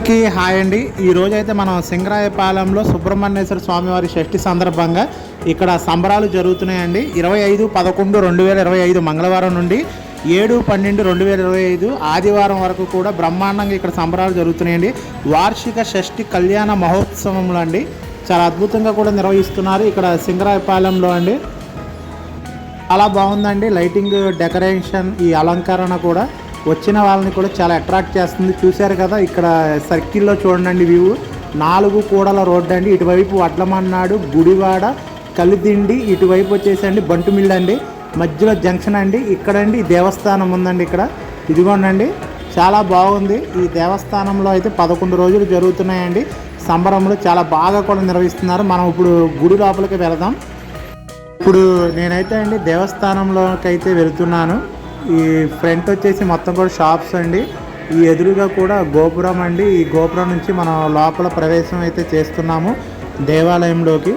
అందరికీ హాయ్ అండి. ఈ రోజు అయితే మనం సింగరాయపాలెంలో సుబ్రహ్మణ్యేశ్వర స్వామివారి షష్ఠి సందర్భంగా ఇక్కడ సంబరాలు జరుగుతున్నాయండి. ఇరవై ఐదు పదకొండు రెండు వేల ఇరవై ఐదు మంగళవారం నుండి ఏడు పన్నెండు రెండు వేల ఇరవై ఐదు ఆదివారం వరకు కూడా బ్రహ్మాండంగా ఇక్కడ సంబరాలు జరుగుతున్నాయండి. వార్షిక షష్ఠి కళ్యాణ మహోత్సవంలో అండి. చాలా అద్భుతంగా కూడా నిర్వహిస్తున్నారు ఇక్కడ సింగరాయపాలెంలో అండి. చాలా బాగుందండి. లైటింగ్ డెకరేషన్ ఈ అలంకరణ కూడా. వచ్చిన వాళ్ళని కూడా చాలా అట్రాక్ట్ చేస్తుంది. చూశారు కదా ఇక్కడ సర్కిల్లో చూడండి వ్యూ. నాలుగు కూడల రోడ్డు అండి. ఇటువైపు వడ్లమన్నాడు గుడివాడ కలిదిండి ఇటువైపు వచ్చేసండి బంటుమిల్లు అండి. మధ్యలో జంక్షన్ అండి. ఇక్కడండి దేవస్థానం ఉందండి ఇక్కడ. ఇదిగోండి చాలా బాగుంది. ఈ దేవస్థానంలో అయితే పదకొండు రోజులు జరుగుతున్నాయండి. సంబరంలో చాలా బాగా కూడా నిర్వహిస్తున్నారు. మనం ఇప్పుడు గుడి లోపలికి వెళదాం. ఇప్పుడు నేనైతే అండి దేవస్థానంలోకి అయితే వెళ్తున్నాను. ఈ ఫ్రంట్ వచ్చేసి మొత్తం కూడా షాప్స్ అండి. ఈ ఎదురుగా కూడా గోపురం అండి. ఈ గోపురం నుంచి మనం లోపల ప్రవేశం అయితే చేస్తున్నాము దేవాలయంలోకి.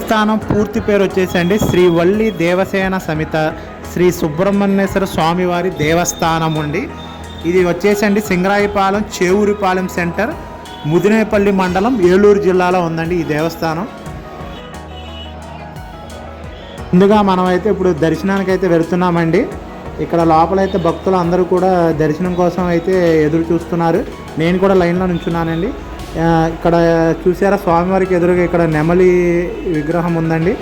స్థానం పూర్తి పేరు వచ్చేసండి శ్రీ వల్లి దేవసేన సమిత శ్రీ సుబ్రహ్మణ్యేశ్వర స్వామివారి దేవస్థానం అండి. ఇది వచ్చేసండి సింగరాయపాలెం చేవూరిపాలెం సెంటర్ ముదినేపల్లి మండలం ఏలూరు జిల్లాలో ఉందండి ఈ దేవస్థానం. ముందుగా మనమైతే ఇప్పుడు దర్శనానికి అయితే వెళ్తున్నామండి. ఇక్కడ లోపలైతే భక్తులు అందరూ కూడా దర్శనం కోసం అయితే ఎదురు చూస్తున్నారు. నేను కూడా లైన్లో నుంచున్నానండి. ఇక్కడ చూసారా స్వామివారికి ఎదురుగా ఇక్కడ నెమలి విగ్రహం ఉందండి.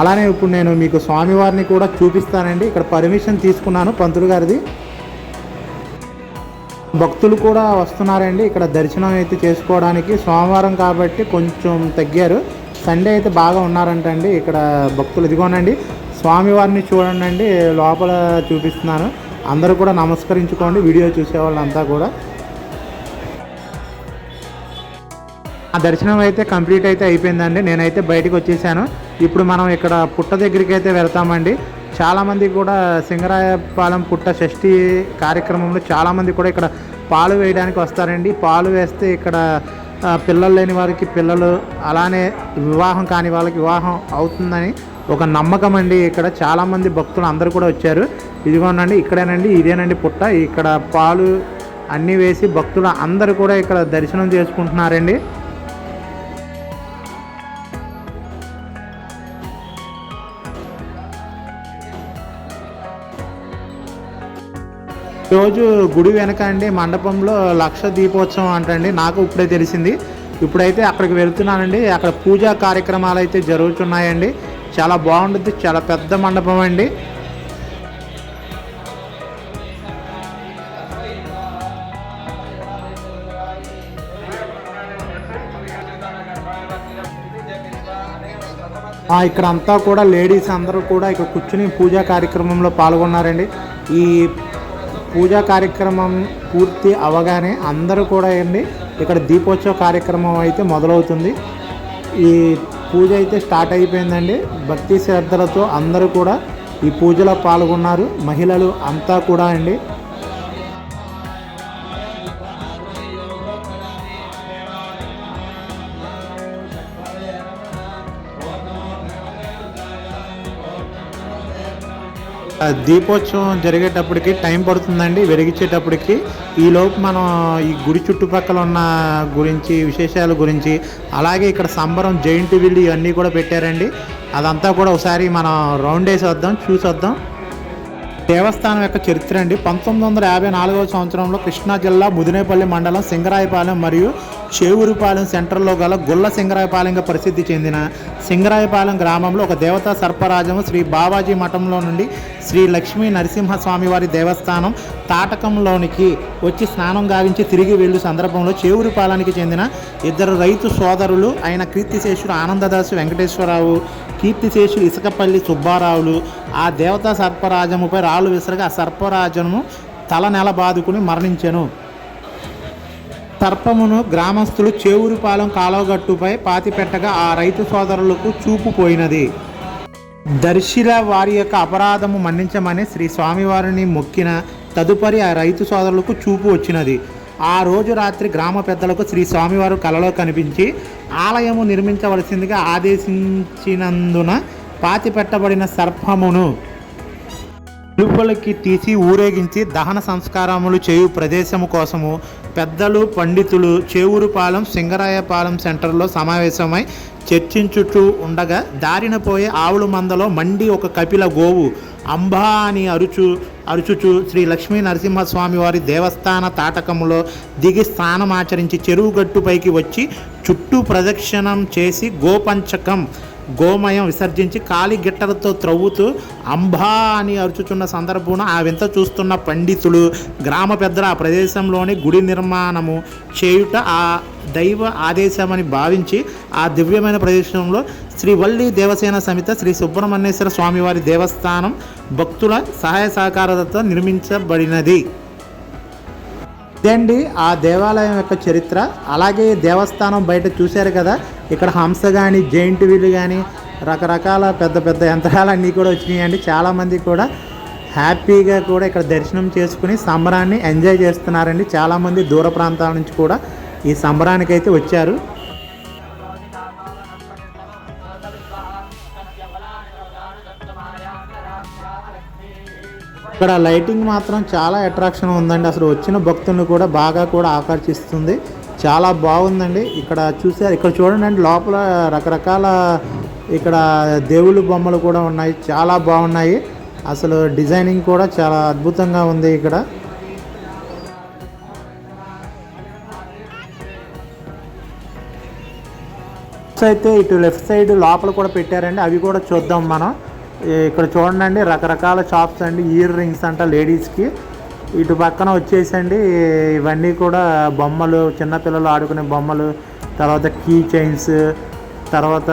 అలానే ఇప్పుడు నేను మీకు స్వామివారిని కూడా చూపిస్తానండి. ఇక్కడ పర్మిషన్ తీసుకున్నాను పంతులు గారిది. భక్తులు కూడా వస్తున్నారండి. ఇక్కడ దర్శనం అయితే చేసుకోవడానికి సోమవారం కాబట్టి కొంచెం తగ్గారు. సండే అయితే బాగా ఉన్నారంటండి ఇక్కడ భక్తులు. ఇదిగోనండి స్వామివారిని చూడండి లోపల చూపిస్తున్నాను. అందరూ కూడా నమస్కరించుకోండి వీడియో చూసే వాళ్ళంతా కూడా. ఆ దర్శనం అయితే కంప్లీట్ అయితే అయిపోయిందండి. నేనైతే బయటకు వచ్చేసాను. ఇప్పుడు మనం ఇక్కడ పుట్ట దగ్గరికి అయితే వెళ్తామండి. చాలామంది కూడా సింగరాయపాలెం పుట్ట షష్ఠి కార్యక్రమంలో చాలామంది కూడా ఇక్కడ పాలు వేయడానికి వస్తారండి. పాలు వేస్తే ఇక్కడ పిల్లలు లేని వారికి పిల్లలు అలానే వివాహం కాని వాళ్ళకి వివాహం అవుతుందని ఒక నమ్మకం అండి ఇక్కడ. చాలామంది భక్తులు అందరూ కూడా వచ్చారు. ఇదిగోనండి ఇక్కడేనండి ఇదేనండి పుట్ట. ఇక్కడ పాలు అన్నీ వేసి భక్తులు అందరూ కూడా ఇక్కడ దర్శనం చేసుకుంటున్నారండి. రోజు గుడి వెనక అండి మండపంలో లక్ష దీపోత్సవం అంటండి. నాకు ఇప్పుడే తెలిసింది. ఇప్పుడైతే అక్కడికి వెళ్తున్నానండి. అక్కడ పూజా కార్యక్రమాలు అయితే జరుగుతున్నాయండి. చాలా బాగుంటుంది చాలా పెద్ద మండపం అండి. ఇక్కడ అంతా కూడా లేడీస్ అందరూ కూడా ఇక్కడ కూర్చుని పూజా కార్యక్రమంలో పాల్గొన్నారండి. ఈ పూజా కార్యక్రమం పూర్తి అవగానే అందరూ కూడా అండి ఇక్కడ దీపోత్సవ కార్యక్రమం అయితే మొదలవుతుంది. ఈ పూజ అయితే స్టార్ట్ అయిపోయిందండి. భక్తి శ్రద్ధలతో అందరూ కూడా ఈ పూజలో పాల్గొన్నారు. మహిళలు అంతా కూడా అండి. దీపోత్సవం జరిగేటప్పటికి టైం పడుతుందండి వెలిగించేటప్పటికి. ఈలోపు మనం ఈ గుడి చుట్టుపక్కల ఉన్న గురించి విశేషాల గురించి అలాగే ఇక్కడ సంబరం జైంట్ వీళ్ళు ఇవన్నీ కూడా పెట్టారండి. అదంతా కూడా ఒకసారి మనం రౌండ్ వేసి వద్దాం చూసి వద్దాం. దేవస్థానం యొక్క చరిత్ర అండి. పంతొమ్మిది వందల యాభై నాలుగవ సంవత్సరంలో కృష్ణా జిల్లా ముదినేపల్లి మండలం సింగరాయపాలెం మరియు చేవూరుపాలెం సెంటర్లో గల గుల్ల సింగరాయపాలెంగా ప్రసిద్ధి చెందిన సింగరాయపాలెం గ్రామంలో ఒక దేవతా సర్పరాజము శ్రీ బావాజీ మఠంలో నుండి శ్రీ లక్ష్మీ నరసింహస్వామి వారి దేవస్థానం తాటకంలోనికి వచ్చి స్నానం గావించి తిరిగి వెళ్ళు సందర్భంలో చేవూరుపాలెనికి చెందిన ఇద్దరు రైతు సోదరులు అయిన కీర్తిశేషుడు ఆనందదాసు వెంకటేశ్వరరావు కీర్తిశేషుడు ఇసుకపల్లి సుబ్బారావులు. ఆ దేవతా సర్పరాజముపై రాళ్ళు విసరగా ఆ సర్పరాజము తల నెల బాదుకుని మరణించెను. సర్పమును గ్రామస్తులు చేవురుపాలెం కాలవగట్టుపై పాతిపెట్టగా ఆ రైతు సోదరులకు చూపు పోయినది. దర్శిల వారి యొక్క అపరాధము మన్నించమని శ్రీ స్వామివారిని మొక్కిన తదుపరి ఆ రైతు సోదరులకు చూపు వచ్చినది. ఆ రోజు రాత్రి గ్రామ పెద్దలకు శ్రీ స్వామివారు కలలో కనిపించి ఆలయము నిర్మించవలసిందిగా ఆదేశించినందున పాతి పెట్టబడిన సర్పమును ఇడుపులకి తీసి ఊరేగించి దహన సంస్కారములు చేయు ప్రదేశము కోసము పెద్దలు పండితులు చేవూరుపాలెం సింగరాయపాలెం సెంటర్లో సమావేశమై చర్చించుచూ ఉండగా దారిన పోయే ఆవుల మందలో మండి ఒక కపిల గోవు. అంబా అని అరుచు అరుచుచు శ్రీ లక్ష్మీ నరసింహస్వామి వారి దేవస్థాన తాటకములో దిగి స్నానమాచరించి చెరువు గట్టుపైకి వచ్చి చుట్టూ ప్రదక్షిణం చేసి గోపంచకం. గోమయం విసర్జించి కాలి గిట్టలతో త్రవ్వుతూ అంబా అని అరుచుచున్న సందర్భమున ఆ వింత చూస్తున్న పండితులు గ్రామ పెద్దల ఆ ప్రదేశంలోని గుడి నిర్మాణము చేయుట ఆ దైవ ఆదేశమని భావించి ఆ దివ్యమైన ప్రదేశంలో శ్రీ వల్లి దేవసేన సమిత శ్రీ సుబ్రహ్మణ్యేశ్వర స్వామివారి దేవస్థానం భక్తుల సహాయ సహకారాలతో నిర్మించబడినది. ఇదండి ఆ దేవాలయం యొక్క చరిత్ర. అలాగే దేవస్థానం బయట చూశారు కదా. ఇక్కడ హంస కానీ జైంట్ వీలు కానీ రకరకాల పెద్ద పెద్ద యంత్రాలన్నీ కూడా వచ్చినాయండి. చాలామంది కూడా హ్యాపీగా కూడా ఇక్కడ దర్శనం చేసుకుని సంబరాన్ని ఎంజాయ్ చేస్తున్నారండి. చాలామంది దూర ప్రాంతాల నుంచి కూడా ఈ సంబరానికి అయితే వచ్చారు. ఇక్కడ లైటింగ్ మాత్రం చాలా అట్రాక్షన్ ఉందండి. అసలు వచ్చిన భక్తులను కూడా బాగా కూడా ఆకర్షిస్తుంది. చాలా బాగుందండి. ఇక్కడ చూసారు ఇక్కడ చూడండి అండి లోపల రకరకాల ఇక్కడ దేవుళ్ళు బొమ్మలు కూడా ఉన్నాయి. చాలా బాగున్నాయి. అసలు డిజైనింగ్ కూడా చాలా అద్భుతంగా ఉంది ఇక్కడ. అయితే ఇటు లెఫ్ట్ సైడ్ లోపల కూడా పెట్టారండి. అవి కూడా చూద్దాం మనం. ఇక్కడ చూడండి రకరకాల షాప్స్ అండి ఇయర్ రింగ్స్ అంట లేడీస్కి ఇటు పక్కన వచ్చేసండి ఇవన్నీ కూడా బొమ్మలు చిన్నపిల్లలు ఆడుకునే బొమ్మలు తర్వాత కీ చైన్స్ తర్వాత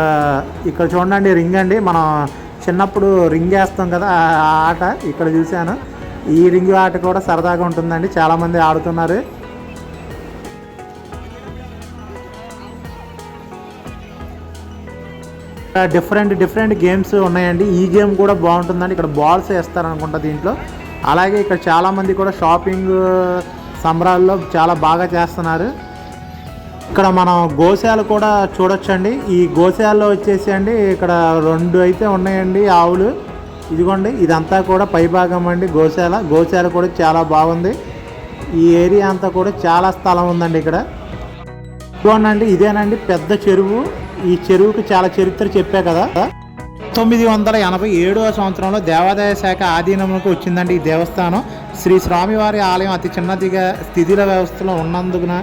ఇక్కడ చూడండి రింగ్ అండి. మనం చిన్నప్పుడు రింగ్ వేస్తాం కదా ఆ ఆ ఆట ఇక్కడ చూశాను. ఈ రింగ్ ఆట కూడా సరదాగా ఉంటుందండి చాలామంది ఆడుతున్నారు. డిఫరెంట్ డిఫరెంట్ గేమ్స్ ఉన్నాయండి. ఈ గేమ్ కూడా బాగుంటుందండి. ఇక్కడ బాల్స్ వేస్తారనుకుంటా దీంట్లో. అలాగే ఇక్కడ చాలామంది కూడా షాపింగ్ సంబరాల్లో చాలా బాగా చేస్తున్నారు. ఇక్కడ మనం గోశాల కూడా చూడొచ్చండి. ఈ గోశాలలో వచ్చేసి అండి ఇక్కడ రెండు అయితే ఉన్నాయండి ఆవులు. ఇదిగోండి ఇదంతా కూడా పైభాగం అండి గోశాల. గోశాల కూడా చాలా బాగుంది. ఈ ఏరియా అంతా కూడా చాలా స్థలం ఉందండి ఇక్కడ. చూడండి ఇదేనండి పెద్ద చెరువు. ఈ చెరువుకి చాలా చరిత్ర చెప్పా కదా. తొమ్మిది వందల ఎనభై ఏడవ సంవత్సరంలో దేవాదాయ శాఖ ఆధీనంలోకి వచ్చిందండి ఈ దేవస్థానం. శ్రీ స్వామివారి ఆలయం అతి చిన్నదిగా స్థితిల వ్యవస్థలో ఉన్నందున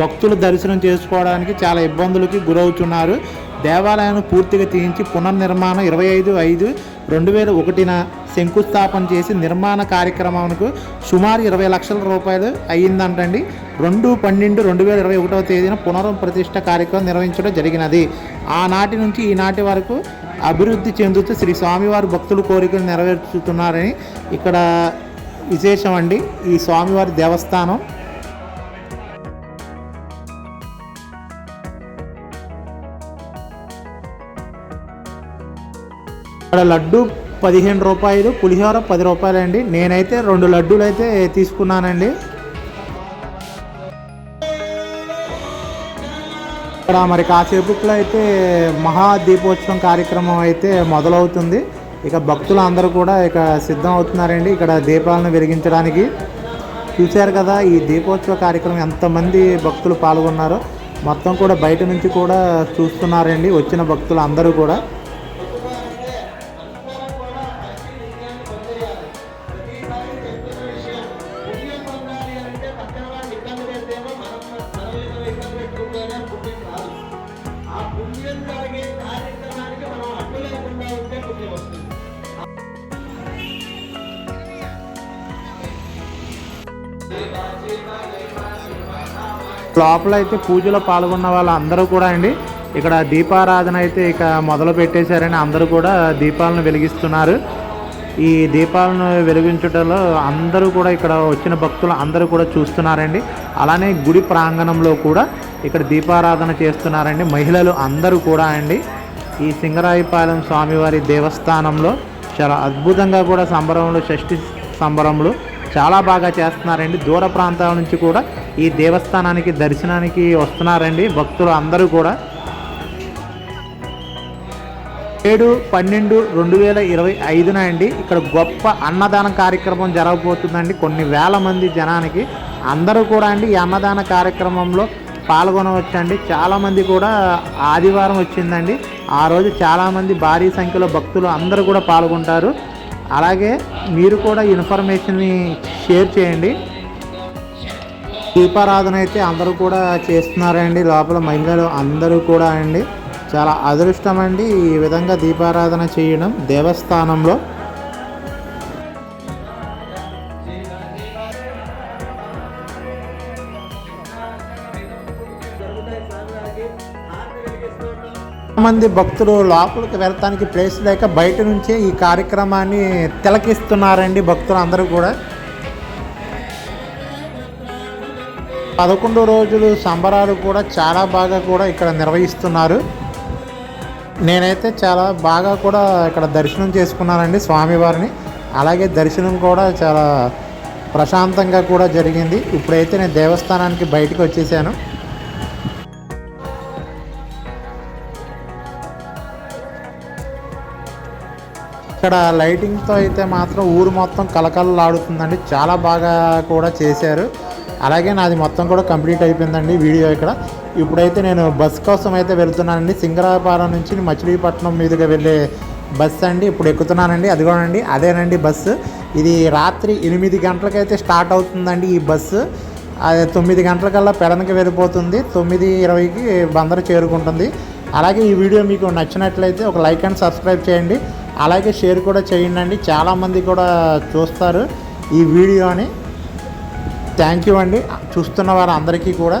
భక్తులు దర్శనం చేసుకోవడానికి చాలా ఇబ్బందులకి గురవుతున్నారు. దేవాలయాన్ని పూర్తిగా తీయించి పునర్నిర్మాణం ఇరవై ఐదు ఐదు రెండు వేల ఒకటిన శంకుస్థాపన చేసి నిర్మాణ కార్యక్రమానికి సుమారు ఇరవై లక్షల రూపాయలు అయ్యిందంటండి. రెండు పన్నెండు రెండు వేల ఇరవై ఒకటవ తేదీన పునఃప్రతిష్ఠ కార్యక్రమం నిర్వహించడం జరిగినది. ఆనాటి నుంచి ఈనాటి వరకు అభివృద్ధి చెందుతూ శ్రీ స్వామివారి భక్తుల కోరికలు నెరవేర్చుతున్నారని ఇక్కడ విశేషం అండి. ఈ స్వామివారి దేవస్థానం. ఇక్కడ లడ్డు పదిహేను రూపాయలు పులిహోర పది రూపాయలు అండి నేనైతే రెండు లడ్డూలు అయితే తీసుకున్నానండి. ఇక్కడ మరి కాసేపులో అయితే మహా దీపోత్సవం కార్యక్రమం అయితే మొదలవుతుంది. ఇక భక్తులు అందరూ కూడా ఇక సిద్ధం అవుతున్నారండి ఇక్కడ దీపాలను వెలిగించడానికి. చూశారు కదా ఈ దీపోత్సవ కార్యక్రమం ఎంతమంది భక్తులు పాల్గొన్నారో. మొత్తం కూడా బయట నుంచి కూడా చూస్తున్నారండి వచ్చిన భక్తులు అందరూ కూడా. లోపల అయితే పూజలో పాల్గొన్న వాళ్ళందరూ కూడా అండి. ఇక్కడ దీపారాధన అయితే ఇక మొదలు పెట్టేశారని అందరూ కూడా దీపాలను వెలిగిస్తున్నారు. ఈ దీపాలను వెలిగించడంలో అందరూ కూడా ఇక్కడ వచ్చిన భక్తులు అందరూ కూడా చూస్తున్నారండి. అలానే గుడి ప్రాంగణంలో కూడా ఇక్కడ దీపారాధన చేస్తున్నారండి. మహిళలు అందరూ కూడా అండి. ఈ సింగరాయిపాలెం స్వామివారి దేవస్థానంలో చాలా అద్భుతంగా కూడా సంబరంలో షష్ఠి సంబరంలో చాలా బాగా చేస్తున్నారండి. దూర ప్రాంతాల నుంచి కూడా ఈ దేవస్థానానికి దర్శనానికి వస్తున్నారండి భక్తులు అందరూ కూడా. ఏడు పన్నెండు రెండు వేల ఇరవై ఐదున అండి ఇక్కడ గొప్ప అన్నదాన కార్యక్రమం జరగబోతుందండి. కొన్ని వేల మంది జనానికి అందరూ కూడా అండి ఈ అన్నదాన కార్యక్రమంలో పాల్గొనవచ్చండి. చాలామంది కూడా ఆదివారం వచ్చిందండి. ఆ రోజు చాలామంది భారీ సంఖ్యలో భక్తులు అందరూ కూడా పాల్గొంటారు. అలాగే మీరు కూడా ఇన్ఫర్మేషన్ని షేర్ చేయండి. దీపారాధన అయితే అందరూ కూడా చేస్తున్నారండి. లోపల మహిళలు అందరూ కూడా అండి. చాలా అదృష్టం అండి ఈ విధంగా దీపారాధన చేయడం దేవస్థానంలో. మంది భక్తులు లోపలికి వెళ్ళటానికి ప్లేస్ లేక బయట నుంచే ఈ కార్యక్రమాన్ని తిలకిస్తున్నారండి భక్తులు అందరూ కూడా. పదకొండు రోజులు సంబరాలు కూడా చాలా బాగా కూడా ఇక్కడ నిర్వహిస్తున్నారు. నేనైతే చాలా బాగా కూడా ఇక్కడ దర్శనం చేసుకున్నానండి స్వామివారిని. అలాగే దర్శనం కూడా చాలా ప్రశాంతంగా కూడా జరిగింది. ఇప్పుడైతే నేను దేవస్థానానికి బయటకు వచ్చేసాను. ఇక్కడ లైటింగ్తో అయితే మాత్రం ఊరు మొత్తం కలకలలాడుతుందండి చాలా బాగా కూడా చేశారు. అలాగే నాది మొత్తం కూడా కంప్లీట్ అయిపోయిందండి వీడియో ఇక్కడ. ఇప్పుడైతే నేను బస్ కోసం అయితే వెళ్తున్నానండి. సింగరాపాలెం నుంచి మచిలీపట్నం మీదుగా వెళ్ళే బస్ అండి. ఇప్పుడు ఎక్కుతున్నానండి. అదిగోనండి అదేనండి బస్సు ఇది రాత్రి ఎనిమిది గంటలకైతే స్టార్ట్ అవుతుందండి ఈ బస్సు అది తొమ్మిది గంటలకల్లా పెడనకి వెళ్ళిపోతుంది. తొమ్మిది ఇరవైకి బందరు చేరుకుంటుంది. అలాగే ఈ వీడియో మీకు నచ్చినట్లయితే ఒక లైక్ అండ్ సబ్స్క్రైబ్ చేయండి. అలాగే షేర్ కూడా చేయండి అండి చాలామంది కూడా చూస్తారు ఈ వీడియోని. థ్యాంక్ యూ అండి. చూస్తున్న వారందరికీ కూడా